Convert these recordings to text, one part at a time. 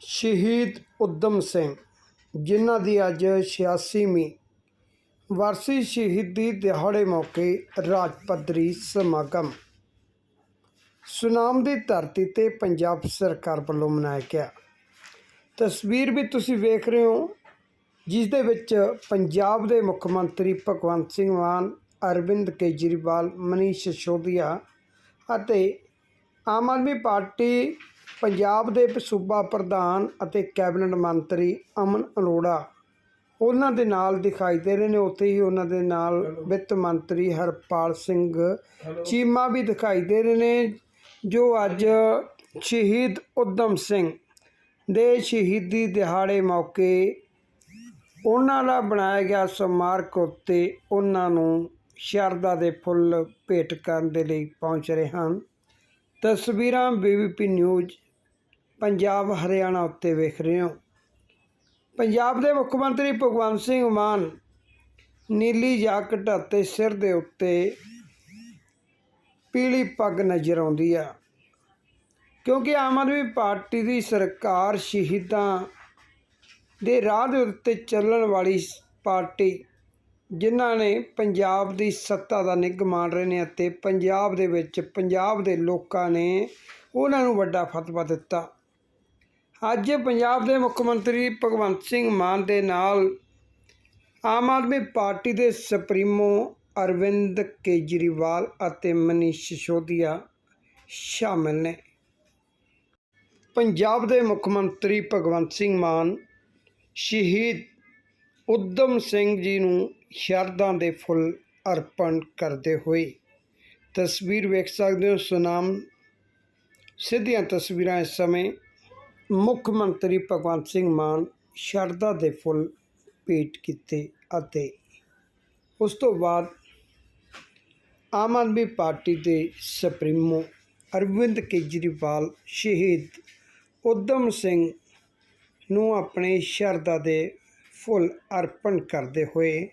ਸ਼ਹੀਦ ਊਧਮ ਸਿੰਘ, ਜਿਨ੍ਹਾਂ ਦੀ ਅੱਜ 86ਵੀਂ ਵਾਰਸੀ ਸ਼ਹੀਦੀ ਦਿਹਾੜੇ ਮੌਕੇ ਰਾਜ ਪੱਧਰੀ ਸਮਾਗਮ। ਸੁਨਾਮ ਦੀ ਧਰਤੀ ਤੇ ਪੰਜਾਬ ਸਰਕਾਰ ਵੱਲੋਂ ਮਨਾਇਆ ਗਿਆ। ਤਸਵੀਰ ਵੀ ਤੁਸੀਂ ਵੇਖ ਰਹੇ ਹੋ, ਜਿਸ ਦੇ ਵਿੱਚ ਪੰਜਾਬ ਦੇ ਮੁੱਖ ਮੰਤਰੀ ਭਗਵੰਤ ਸਿੰਘ ਮਾਨ, ਅਰਵਿੰਦ ਕੇਜਰੀਵਾਲ, ਮਨੀਸ਼ ਸਿਸੋਦੀਆ ਅਤੇ ਆਮ ਆਦਮੀ ਪਾਰਟੀ ਪੰਜਾਬ ਦੇ ਸੂਬਾ ਪ੍ਰਧਾਨ ਅਤੇ ਕੈਬਨਿਟ ਮੰਤਰੀ ਅਮਨ ਅਰੋੜਾ ਉਹਨਾਂ ਦੇ ਨਾਲ ਦਿਖਾਈ ਦੇ ਰਹੇ ਨੇ। ਉੱਥੇ ਹੀ ਉਹਨਾਂ ਦੇ ਨਾਲ ਵਿੱਤ ਮੰਤਰੀ ਹਰਪਾਲ ਸਿੰਘ ਚੀਮਾ ਵੀ ਦਿਖਾਈ ਦੇ ਰਹੇ ਨੇ ਜੋ ਅੱਜ ਸ਼ਹੀਦ ਊਧਮ ਸਿੰਘ ਦੇ ਸ਼ਹੀਦੀ ਦਿਹਾੜੇ ਮੌਕੇ ਉਹਨਾਂ ਦਾ ਬਣਾਇਆ ਗਿਆ ਸਮਾਰਕ ਉੱਤੇ ਉਹਨਾਂ ਨੂੰ ਸ਼ਰਧਾ ਦੇ ਫੁੱਲ ਭੇਟ ਕਰਨ ਦੇ ਲਈ ਪਹੁੰਚ ਰਹੇ ਹਨ। ਤਸਵੀਰਾਂ ਬੀਬੀਪੀ ਨਿਊਜ਼, ਪੰਜਾਬ, ਹਰਿਆਣਾ ਉੱਤੇ ਵੇਖ ਰਹੇ ਹੋ। ਪੰਜਾਬ ਦੇ ਮੁੱਖ ਮੰਤਰੀ ਭਗਵੰਤ ਸਿੰਘ ਮਾਨ ਨੀਲੀ ਜਾਕਟ ਅਤੇ ਸਿਰ ਦੇ ਉੱਤੇ ਪੀਲੀ ਪੱਗ ਨਜ਼ਰ ਆਉਂਦੀ ਆ। ਕਿਉਂਕਿ ਆਮ ਆਦਮੀ ਪਾਰਟੀ ਦੀ ਸਰਕਾਰ ਸ਼ਹੀਦਾਂ ਦੇ ਰਾਹ ਦੇ ਉੱਤੇ ਚੱਲਣ ਵਾਲੀ ਪਾਰਟੀ ਜਿਨ੍ਹਾਂ ਨੇ ਪੰਜਾਬ ਦੀ ਸੱਤਾ ਦਾ ਨਿੱਘ ਮਾਣ ਰਹੇ ਨੇ ਅਤੇ ਪੰਜਾਬ ਦੇ ਵਿੱਚ ਪੰਜਾਬ ਦੇ ਲੋਕਾਂ ਨੇ ਉਹਨਾਂ ਨੂੰ ਵੱਡਾ ਫਤਵਾ ਦਿੱਤਾ। ਅੱਜ ਪੰਜਾਬ ਦੇ ਮੁੱਖ ਮੰਤਰੀ ਭਗਵੰਤ ਸਿੰਘ ਮਾਨ ਦੇ ਨਾਲ ਆਮ ਆਦਮੀ ਪਾਰਟੀ ਦੇ ਸੁਪਰੀਮੋ ਅਰਵਿੰਦ ਕੇਜਰੀਵਾਲ ਅਤੇ ਮਨੀਸ਼ ਸਿਸੋਦੀਆ ਸ਼ਾਮਿਲ ਨੇ। ਪੰਜਾਬ ਦੇ ਮੁੱਖ ਮੰਤਰੀ ਭਗਵੰਤ ਸਿੰਘ ਮਾਨ ਸ਼ਹੀਦ ਊਧਮ ਸਿੰਘ ਜੀ ਨੂੰ ਸ਼ਰਧਾ ਦੇ ਫੁੱਲ ਅਰਪਣ ਕਰਦੇ ਹੋਏ। ਤਸਵੀਰ ਵੇਖ ਸਕਦੇ ਹੋ, ਸੁਨਾਮ ਸਿੱਧੀਆਂ ਤਸਵੀਰਾਂ ਇਸ ਸਮੇਂ ਮੁੱਖ ਮੰਤਰੀ ਭਗਵੰਤ ਸਿੰਘ ਮਾਨ ਸ਼ਰਧਾ ਦੇ ਫੁੱਲ ਭੇਟ ਕੀਤੇ ਅਤੇ ਉਸ ਤੋਂ ਬਾਅਦ ਆਮ ਆਦਮੀ ਪਾਰਟੀ ਦੇ ਸੁਪਰੀਮੋ ਅਰਵਿੰਦ ਕੇਜਰੀਵਾਲ ਸ਼ਹੀਦ ਊਧਮ ਸਿੰਘ ਨੂੰ ਆਪਣੇ ਸ਼ਰਧਾ ਦੇ ਫੁੱਲ ਅਰਪਣ ਕਰਦੇ ਹੋਏ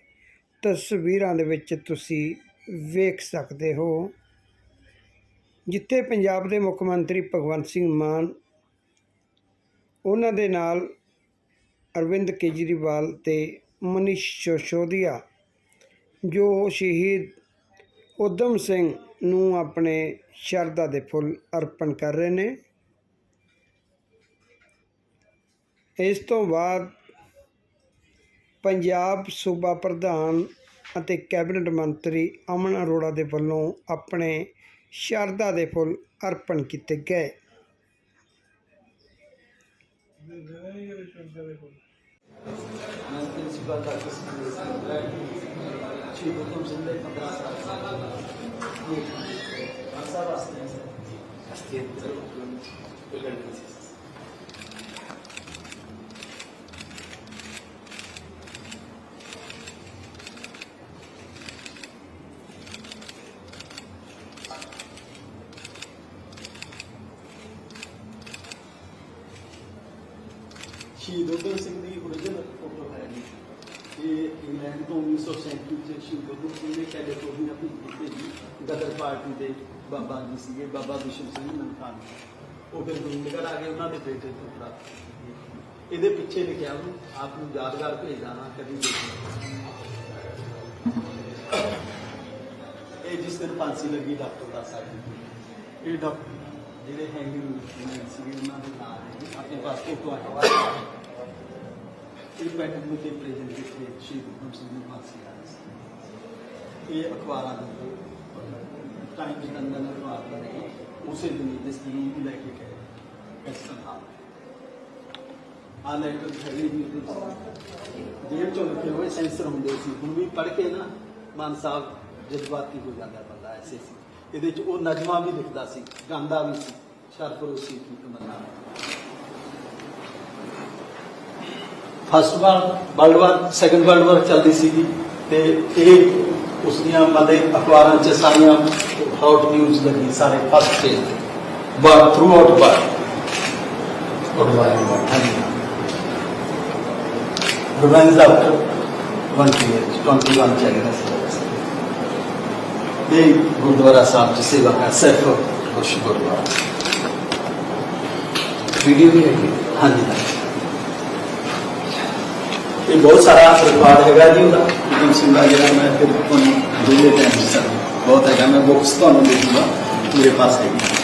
ਤਸਵੀਰਾਂ ਦੇ ਵਿੱਚ ਤੁਸੀਂ ਵੇਖ ਸਕਦੇ ਹੋ ਜਿੱਥੇ ਪੰਜਾਬ ਦੇ ਮੁੱਖ ਮੰਤਰੀ ਭਗਵੰਤ ਸਿੰਘ ਮਾਨ, ਉਹਨਾਂ ਦੇ ਨਾਲ ਅਰਵਿੰਦ ਕੇਜਰੀਵਾਲ ਤੇ ਮਨੀਸ਼ ਸੋਸ਼ੋਦੀਆ, ਜੋ ਸ਼ਹੀਦ ਊਧਮ ਸਿੰਘ ਨੂੰ ਆਪਣੇ ਸ਼ਰਧਾ ਦੇ ਫੁੱਲ ਅਰਪਣ ਕਰ ਰਹੇ ਨੇ। ਇਸ ਤੋਂ ਬਾਅਦ ਪੰਜਾਬ ਸੂਬਾ ਪ੍ਰਧਾਨ ਅਤੇ ਕੈਬਨਿਟ ਮੰਤਰੀ ਅਮਨ ਅਰੋੜਾ ਦੇ ਵੱਲੋਂ ਆਪਣੇ ਸ਼ਰਧਾ ਦੇ ਫੁੱਲ ਅਰਪਣ ਕੀਤੇ ਗਏ। ਮੈਂ ਪ੍ਰਿੰਸੀਪਲ ਡਾਕਟਰ ਸੁਖਬੀਰ ਸਿੰਘ ਹੈ ਸ਼ਹੀਦ ਊਧਮ 15 ਸਾਲ ਸੀ ਇਹ ਅਸਾ ਵਾਸਤੇ ਹੈ ਸਰ ਅਸਤੇ ਸ਼ਹੀਦ ਊਧਮ ਸਿੰਘ ਦੀ origignal ਫੋਟੋ ਹੈ ਜੀ। ਇਹ ਇੰਗਲੈਂਡ ਤੋਂ 1937 ਚ ਸ਼ਹੀਦ ਊਧਮ ਸਿੰਘ ਨੇ ਕੈਲੀਫੋਰਨੀਆ ਭੇਜੀ ਸੀ ਗਦਰ ਪਾਰਟੀ ਦੇ ਬਾਬਾ ਜੀ ਸੀਗੇ ਬਾਬਾ ਬਿਸ਼ਨ ਸਿੰਘ ਨਨਕਾਨ ਉਹ ਫਿਰ ਗੁਰਿੰਦਗੜ ਆ ਗਏ ਉਹਨਾਂ ਦੇ ਬੇਟੇ ਤੋਂ ਪ੍ਰਾਪਤ ਇਹਦੇ ਪਿੱਛੇ ਲਿਖਿਆ ਉਹਨੂੰ ਆਪ ਨੂੰ ਯਾਦਗਾਰ ਭੇਜ ਜਾਣਾ ਕਦੀ ਦੇਖਣਾ ਇਹ ਜਿਸ ਦਿਨ ਫਾਂਸੀ ਲੱਗੀ ਡਾਕਟਰ ਦਾ ਸਾਹਿਬ ਇਹ ਡਾਕਟਰ ਜਿਹੜੇ ਹੈਂਗੀ ਸੀਗੇ ਉਹਨਾਂ ਦੇ ਨਾਮ ਹੈ। ਆਪਣੇ ਪਾਸ ਫੋਟੋ ਆਇਆ ਇਹ ਪੈਟਰਨ ਨੂੰ ਤੇ ਪ੍ਰੈਜ਼ੈਂਟ ਕੀਤੇ? ਸ਼ਹੀਦ ਊਧਮ ਸਿੰਘ ਦੀ ਫਾਂਸੀ ਆ ਸੀ ਇਹ ਅਖਬਾਰਾਂ ਦੇ ਟਾਈਮ ਦੇ ਅੰਦਰ ਅਖਬਾਰ ਦਾ ਉਸੇ ਦਿਨ ਜਿਸ ਦਿਨ ਉਹ ਲੈ ਕੇ ਗਏ। ਇਸ ਤਰ੍ਹਾਂ। ਆ ਲੈਟਰ ਖੜੀ ਵੀ ਜੇਬ ਚੋਂ ਲਿਖੇ ਹੋਏ ਸੈਂਸਰ ਹੁੰਦੇ ਸੀ। ਹੁਣ ਵੀ ਪੜ੍ਹ ਕੇ ਨਾ ਮਾਨ ਸਾਹਿਬ ਜਜ਼ਬਾਤੀ ਹੋ ਜਾਂਦਾ ਬੰਦਾ ਐਸੇ ਸੀ। ਇਹਦੇ ਚ ਉਹ ਨਜ਼ਮਾਂ ਵੀ ਲਿਖਦਾ ਸੀ। ਗਾਉਂਦਾ ਵੀ ਸੀ। ਸਰਫਰੋਸ਼ੀ ਕੀ ਤਮੰਨਾ ਫਸਟ ਵਾਰ world war second world war ਚੱਲਦੀ ਸੀਗੀ ਤੇ ਇਹ ਉਸ ਦੀਆਂ ਮਤਲਬ ਅਖਬਾਰਾਂ 'ਚ ਸਾਰੀਆਂ ਹੌਟ ਨਿਊਜ਼ ਲੱਗੀ, ਸਾਰੇ ਫਸਟ ਤੇ। War throughout war revenge after 20 years 21 ਚੱਲਦਾ ਸੀ ਇਹ ਗੁਰਦੁਆਰਾ ਸਾਹਿਬ ਚ ਸੇਵਾ ਕਰ, ਸਿਰਫ ਗੁਰਦੁਆਰਾ। ਵੀਡੀਓ ਵੀ ਹੈਗੀ। ਹਾਂਜੀ। ਇਹ ਬਹੁਤ ਸਾਰਾ ਰਿਕਾਰਡ ਹੈਗਾ ਜੀ ਉਹਦਾ। ਉਦਮ ਸਿੰਘ ਦਾ ਜਿਹੜਾ ਮੈਂ ਫਿਰ ਤੁਹਾਨੂੰ ਦੂਲੇ ਟਾਈਮ ਚ ਸਰ, ਬਹੁਤ ਹੈਗਾ। ਮੈਂ ਬੁੱਕਸ ਤੁਹਾਨੂੰ ਦੇ ਦੂੰਗਾ ਮੇਰੇ ਪਾਸ। ਹੈਗੀ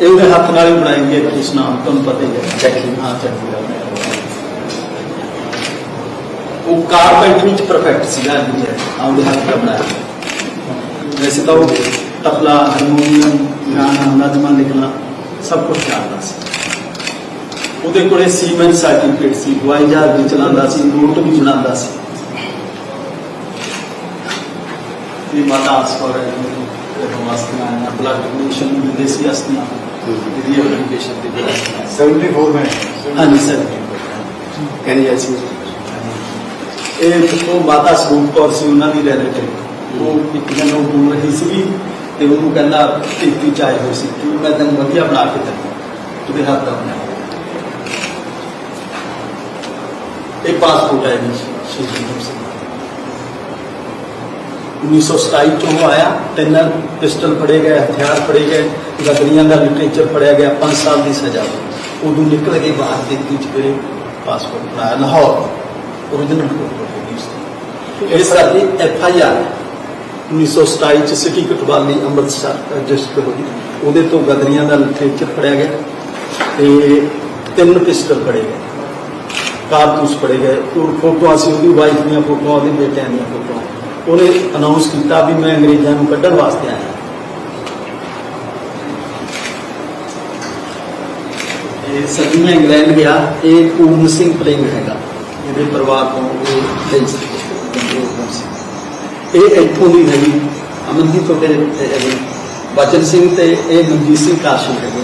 ਇਹ ਉਹਦੇ ਹੱਥ ਨਾਲ ਹੀ ਬਣਾਈ ਗਈ ਹੈ ਜਿਸ ਨਾਮ, ਤੁਹਾਨੂੰ ਪਤਾ ਹੀ ਹੈ। ਜੈਕਲਿਨ ਹਾਂ ਚੰਡੀਗੜ੍ਹ ਉਹ ਕਾਰਪੈਂਟਰੀ ਚ ਪਰਫੈਕਟ ਸੀਗਾ ਜੀ ਆਉਂਦੇ ਹੱਥ ਦਾ ਬਣਾਇਆ। ਵੈਸੇ ਤਾਂ ਉਹ ਤਬਲਾ, ਹਾਰਮੋਨੀਅਮ, ਗਾਣਾ, ਨਜ਼ਮਾਂ, ਲਿਖਣਾ ਸਭ ਕੁਝ ਜਾਣਦਾ ਸੀ। ਉਹਦੇ ਕੋਲੇ ਸੀਮੈਂਟ ਸਰਟੀਫਿਕੇਟ ਸੀ ਹਵਾਈ ਜਹਾਜ਼ ਵੀ ਚਲਾਉਂਦਾ ਸੀ ਨੋਟ ਵੀ ਚਲਾਉਂਦਾ ਸੀ। ਇਹ ਮਾਤਾ ਆਸਪਰ ਹੈ ਵਾਸਤੇ ਆਇਆ ਬਲੱਡ ਡੋਨੇਸ਼ਨ ਦਿੰਦੇ ਸੀ ਅਸਤੀਆਂ ਜਿਹਦੀ ਐਪਲੀਕੇਸ਼ਨ ਦੇ ਵਿੱਚ 74 ਮੈਂ ਹਾਂਜੀ ਸਰ। ਕਹਿੰਦੇ ਐਸੀ ਇਹ ਉਹ ਮਾਤਾ ਸਰੂਪ ਕੌਰ ਸੀ ਉਹਨਾਂ ਦੀ ਰੈਲੇਟਿਵ ਉਹ ਇੱਕ ਦਿਨ ਉਹ ਬੋਲ ਰਹੀ ਸੀ ਤੇ ਉਹਨੂੰ ਕਹਿੰਦਾ ਤੇਤੀ ਚਾਹੇ ਹੋ ਸੀ ਕਿ ਮੈਂ ਤੈਨੂੰ ਵਧੀਆ ਬਣਾ ਕੇ ਦਿੱਤਾ ਉਹਦੇ ਹੱਥ ਦਾ ਬਣਾਇਆ। ਇਹ ਪਾਸਪੋਰਟ ਹੈ ਜੀ ਸ਼੍ਰੀ ਗੁਰੂ ਸਿੰਘ 1927 ਤੋਂ ਆਇਆ, ਤਿੰਨ ਪਿਸਟਲ ਫੜੇ ਗਏ, ਹਥਿਆਰ ਫੜੇ ਗਏ, ਗਦਰੀਆਂ ਦਾ ਲਿਟਰੇਚਰ ਫੜਿਆ ਗਿਆ 5 ਸਾਲ ਦੀ ਸਜ਼ਾ। ਉਦੋਂ ਨਿਕਲ ਕੇ ਬਾਹਰ ਦੇ ਵਿੱਚ ਫਿਰ ਪਾਸਪੋਰਟ ਬਣਾਇਆ ਲਾਹੌਰ। original ਫੋਟੋ ਇਸ ਸਾਡੀ ਐਫ ਆਈ ਆਰ 1927 ਚ ਸਿਟੀ ਕਟਵਾਲੀ ਅੰਮ੍ਰਿਤਸਰ ਰਜਿਸਟਰ ਹੋਈ ਉਹਦੇ ਤੋਂ ਗਦਰੀਆਂ ਦਾ ਲਿਟਰੇਚਰ ਫੜਿਆ ਗਿਆ ਤੇ ਤਿੰਨ ਪਿਸਟਲ ਫੜੇ ਗਏ। ਕਾਰਤੂਸ ਫੜੇ ਗਏ। ਉਹ ਫੋਟੋਆਂ ਸੀ, ਉਹਦੀ ਵਾਈਫ ਦੀਆਂ ਫੋਟੋਆਂ, ਉਹਦੇ ਬੇਟਿਆਂ ਦੀਆਂ ਫੋਟੋਆਂ। ਉਹਨੇ ਅਨਾਉਂਸ ਕੀਤਾ ਵੀ ਮੈਂ ਅੰਗਰੇਜ਼ਾਂ ਨੂੰ ਕੱਢਣ ਵਾਸਤੇ ਆਇਆ। ਇਹ ਸਦੀ ਇੰਗਲੈਂਡ ਗਿਆ, ਇਹ ਪੂਰਨ ਸਿੰਘ ਪਲੇਗ ਹੈਗਾ। ਇਹਦੇ ਪਰਿਵਾਰ ਤੋਂ ਉਹ ਲਈ ਇਹ ਇੱਥੋਂ ਦੀ ਹੈਗੀ ਅਮਨਦੀਪ ਤੋਂ ਹੈਗੇ ਬਚਨ ਸਿੰਘ ਤੇ ਇਹ ਮਨਜੀਤ ਸਿੰਘ ਕਾਸ਼ੂ ਹੈਗੇ।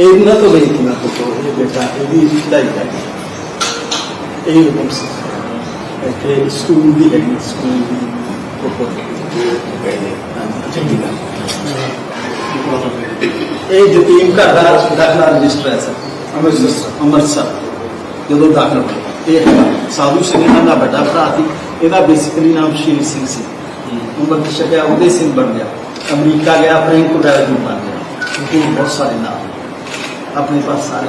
ਇਹਨਾਂ ਤੋਂ ਲਈ ਸੀ ਮੈਂ ਇਹ ਬੇਟਾ, ਇਹਦੀ ਪੜ੍ਹਾਈ ਹੈਗੀ ਇਹ ਹੁਕਮ ਸੀ। ਇੱਥੇ ਸਕੂਲ ਦੀ ਹੈਗੀ ਸਕੂਲ ਦੀ ਫੋਟੋ ਇਹ ਜਤੀਮ ਘਰ ਦਾ ਦਾਖਲਾ ਰਜਿਸਟਰ ਹੈ ਸਰ, ਅੰਮ੍ਰਿਤਸਰ ਅੰਮ੍ਰਿਤਸਰ, ਜਦੋਂ ਦਾਖਲ ਹੋਏ ਇਹ ਹੈਗਾ। ਸਾਧੂ ਸਿੰਘ ਇਹਨਾਂ ਦਾ ਵੱਡਾ ਭਰਾ ਸੀ। ਇਹਦਾ ਬੇਸਿਕਲੀ ਨਾਮ ਸ਼ੇਰ ਸਿੰਘ ਸੀ। ਉਮਰ ਛਕਿਆ ਉਹਦੇ ਸਿੰਘ ਬਣ ਗਿਆ। ਅਮਰੀਕਾ ਗਿਆ, ਫ੍ਰੈਂਕੋ ਡੈਲਜੂ ਬਣ ਗਿਆ। ਇਹ ਬਹੁਤ ਸਾਰੇ ਨਾਮ ਆਪਣੇ ਪਾਸ ਸਾਰੇ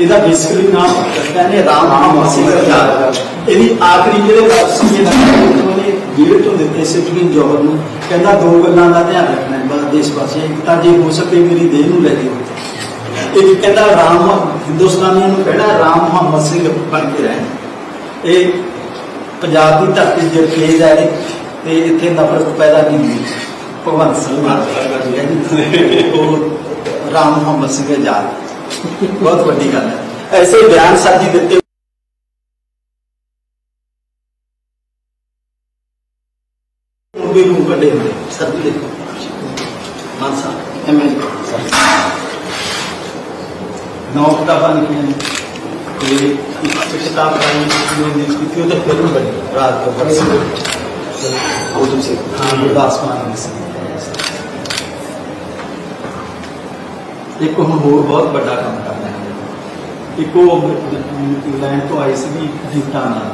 ਇਹਦਾ ਬੇਸਿਕਲੀ ਨਾਮ ਕਹਿੰਦੇ ਰਾਮ ਨਾਮ ਸਿੰਘ ਦਾ ਇਹਦੀ ਆਖਰੀ ਜਿਹੜੇ ਲਫ਼ਜ਼ ਸੀ ਇਹਨਾਂ ਨੇ ਤੋਂ ਦਿੱਤੇ ਸੀ ਜੋਹਰ ਨੂੰ। ਕਹਿੰਦਾ ਦੋ ਗੱਲਾਂ ਦਾ ਧਿਆਨ ਰੱਖਣਾ ਹੈ, ਬਸ ਦੇਸ਼ ਵਾਸੀਆਂ ਇੱਕ ਤਾਂ ਜੇ ਹੋ ਸਕੇ ਮੇਰੀ ਦੇਹ ਨੂੰ ਲੈ ਜਿਓ ਇੱਕ ਕਹਿੰਦਾ ਰਾਮ ਹਿੰਦੁਸਤਾਨੀਆਂ ਨੂੰ ਕਹਿਣਾ ਰਾਮ ਮੁਹੰਮਦ ਸਿੰਘ ਬਣ ਕੇ ਰਹਿਣ। ਇਹ ਪੰਜਾਬ ਦੀ ਧਰਤੀ ਜੇ ਖੇਜ ਹੈ ਤੇ ਇੱਥੇ ਨਫ਼ਰਤ ਪੈਦਾ ਨਹੀਂ ਹੁੰਦੀ ਭਗਵੰਤ ਸਿੰਘ ਮਾਨ ਜੀ। ਉਹ ਰਾਮ ਮੁਹੰਮਦ ਸਿੰਘ ਆਜ਼ਾਦ ਬਹੁਤ ਵੱਡੀ ਗੱਲ ਹੈ ਐਸੇ ਬਿਆਨ ਸਰ ਜੀ ਦਿੱਤੇ ਉਹ ਵੀ ਨੂੰ ਕੱਢੇ ਹੋਏ ਸਰ ਜੀ ਦੇਖੋ ਮਾਨ ਸਾਹਿਬ ਐਮਐਲ ਨੌ ਕਿਤਾਬਾਂ ਲਿਖੀਆਂ ਨੇ ਤੇ ਇੱਕ ਕਿਤਾਬ ਰਾਣੀ ਨੇ ਦੀ ਕੀਤੀ ਉਹ ਤਾਂ ਫਿਲਮ ਬਣੀ ਰਾਤ ਤੋਂ ਬਸ ਉਹ ਤੁਸੀਂ ਹਾਂ ਗੁਰਦਾਸ ਮਾਨ ਸੀ ਇੱਕ ਹੁਣ ਹੋਰ ਬਹੁਤ ਵੱਡਾ ਕੰਮ ਕਰਨਾ ਹੈ। ਇੱਕ ਉਹ ਇੰਗਲੈਂਡ ਤੋਂ ਆਈ ਸੀ ਗੀਤਾ ਨਾਲ।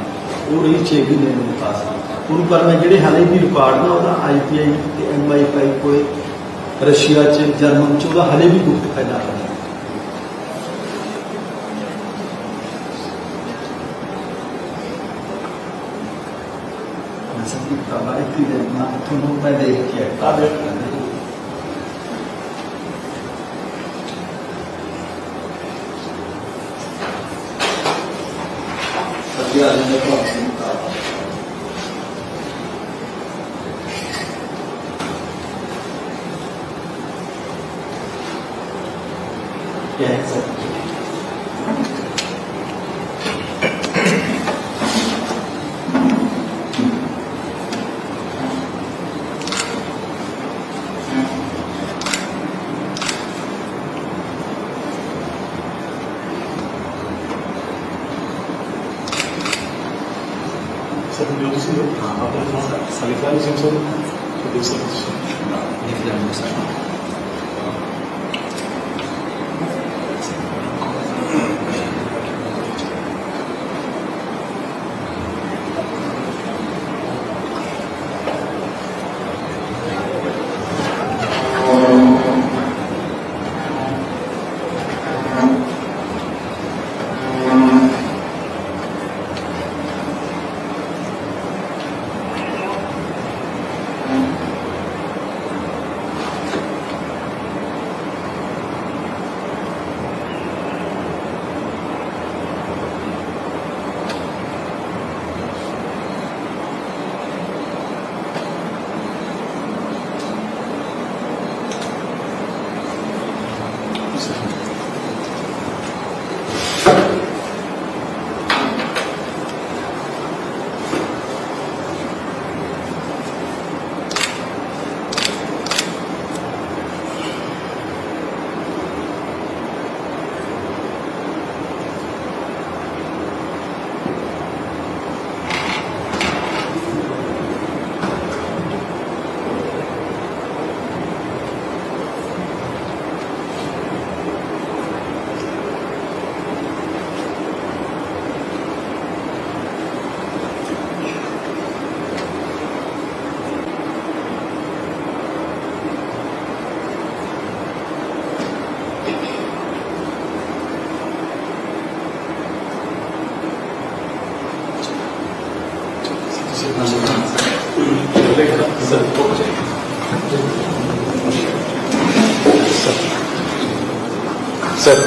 ਉਹ ਰਹੀ 6 ਮਹੀਨੇ ਨੂੰ ਪਾਸ। ਉਹਨੂੰ ਪਰ ਮੈਂ ਜਿਹੜੇ ਹਾਲੇ ਵੀ ਰਿਕਾਰਡ ਨਾ, ਉਹਦਾ ਆਈਪੀਆਈ ਤੇ ਐਮਆਈਪਾਈ ਕੋਏ ਰਸ਼ੀਆ ਚ, ਜਰਮਨ ਚ, ਉਹਦਾ ਹਾਲੇ ਵੀ ਗੁਪਤ ਫਾਇਦਾ ਹੈ ਮੈਂ ਸਭ ਦੀ ਕਿਤਾਬਾਂ ਇੱਥੇ ਦੇ ਨਾ ਤੁਹਾਨੂੰ ਮੈਂ ਦੇਖ ਕੇ ਆ ਵਧੀਆ ਆ ਜਾਂਦਾ ਤੁਹਾਨੂੰ ਤੁਸੀਂ ਹਾਂ ਆਪਣਾ ਨਾਮ సార్